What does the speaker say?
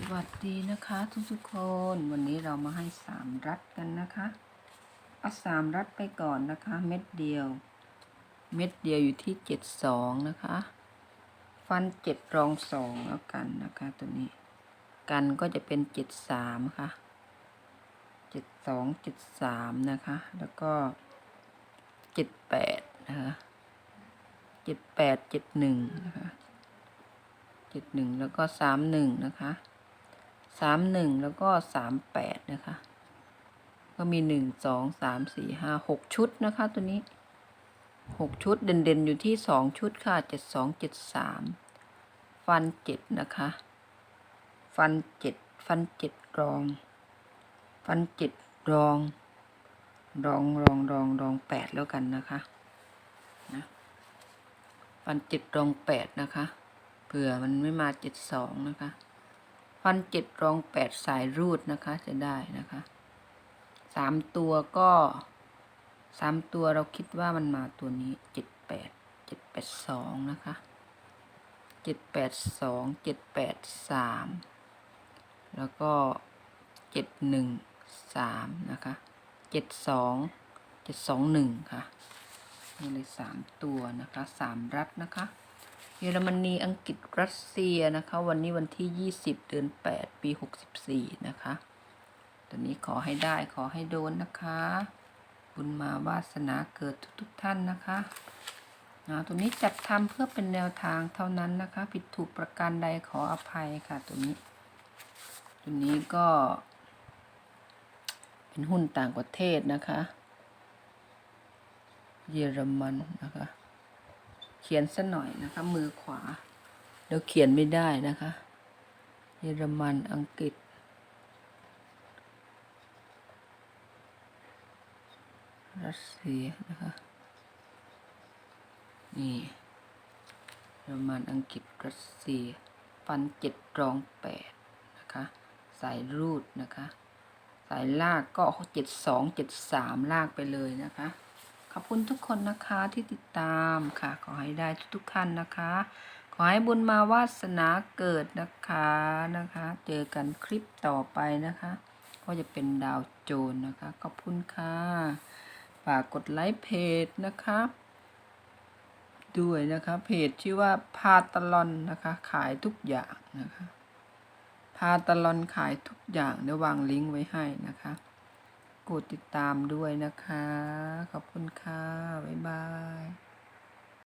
สวัสดีนะคะทุกๆคนวันนี้เรามาให้สามรัดกันนะคะเอาสามรัดไปก่อนนะคะ เม็ดเดียว เม็ดเดียวอยู่ที่เจ็ดสองนะคะ ฟันเจ็ดรองสองแล้วกันนะคะตัวนี้ กันก็จะเป็นเจ็ดสามค่ะเจ็ดสองเจ็ดสามนะคะ แล้วก็เจ็ดแปดนะคะเจ็ดแปดเจ็ดหนึ่งนะคะเจ็ดหนึ่งแล้วก็สามหนึ่งนะคะ สามหนึ่งแล้วก็สามแปดนะคะ ก็มีหนึ่งสองสามสี่ห้าหกชุดนะคะตัวนี้หกชุดเด่นๆอยู่ที่สองชุดค่ะเจ็ดสองเจ็ดสามฟันเจ็ดนะคะ ฟันเจ็ดฟันเจ็ดรอง ฟันเจ็ดรอง รองรองรองรองแปดแล้วกันนะคะนะฟันเจ็ดรองแปดนะคะเผื่อมันไม่มาเจ็ดสองนะคะ ฟันเจ็ดรองแปดสายรูดนะคะจะได้นะคะสามตัวก็สามตัวเราคิดว่ามันมาตัวนี้เจ็ดแปดเจ็ดแปดสองนะคะเจ็ดแปดสองเจ็ดแปดสามแล้วก็เจ็ดหนึ่งสามนะคะเจ็ดสองเจ็ดสองหนึ่งค่ะนี่เลยสามตัวนะคะสามรัดนะคะ เยอรมนี อังกฤษ รัสเซียนะคะ วันนี้วันที่ 20 เดือน 8 ปี 64 นะคะ ตอนนี้ขอให้ได้ขอให้โดนนะคะ บุญมาวาสนาเกิดทุกๆท่านนะคะนะตัวนี้จัดทำเพื่อเป็นแนวทางเท่านั้นนะคะ ผิดถูกประการใดขออภัยค่ะ ตัวนี้ ตัวนี้ก็ เป็นหุ้นต่างประเทศนะคะ เยอรมันนะคะ ขียนซะหน่อยนะคะ มือขวา เดี๋ยวเขียนไม่ได้นะคะ เยอรมันอังกฤษ รัสเซียนะคะ นี่เยอรมันอังกฤษรัสเซีย ฟันเจ็ดรองแปดนะคะ สายรูดนะคะ สายลากก็เจ็ดสองเจ็ดสามลากไปเลยนะคะ อบคุณทุกคนนะคะที่ติดตามค่ะ ขอให้ได้ทุกๆท่านนะคะ ขอให้บุญมาวาสนาเกิดนะคะนะคะ เจอกันคลิปต่อไปนะคะ ก็จะเป็นดาวโจรนะคะ ขอบคุณค่ะ ฝากกดไลค์เพจนะคะด้วยนะคะ เพจชื่อว่าพาตลอนนะคะ ขายทุกอย่างนะคะ พาตลอนขายทุกอย่างเดี๋ยววางลิงก์ไว้ให้นะคะ กดติดตามด้วยนะคะ ขอบคุณค่ะ บ๊ายบาย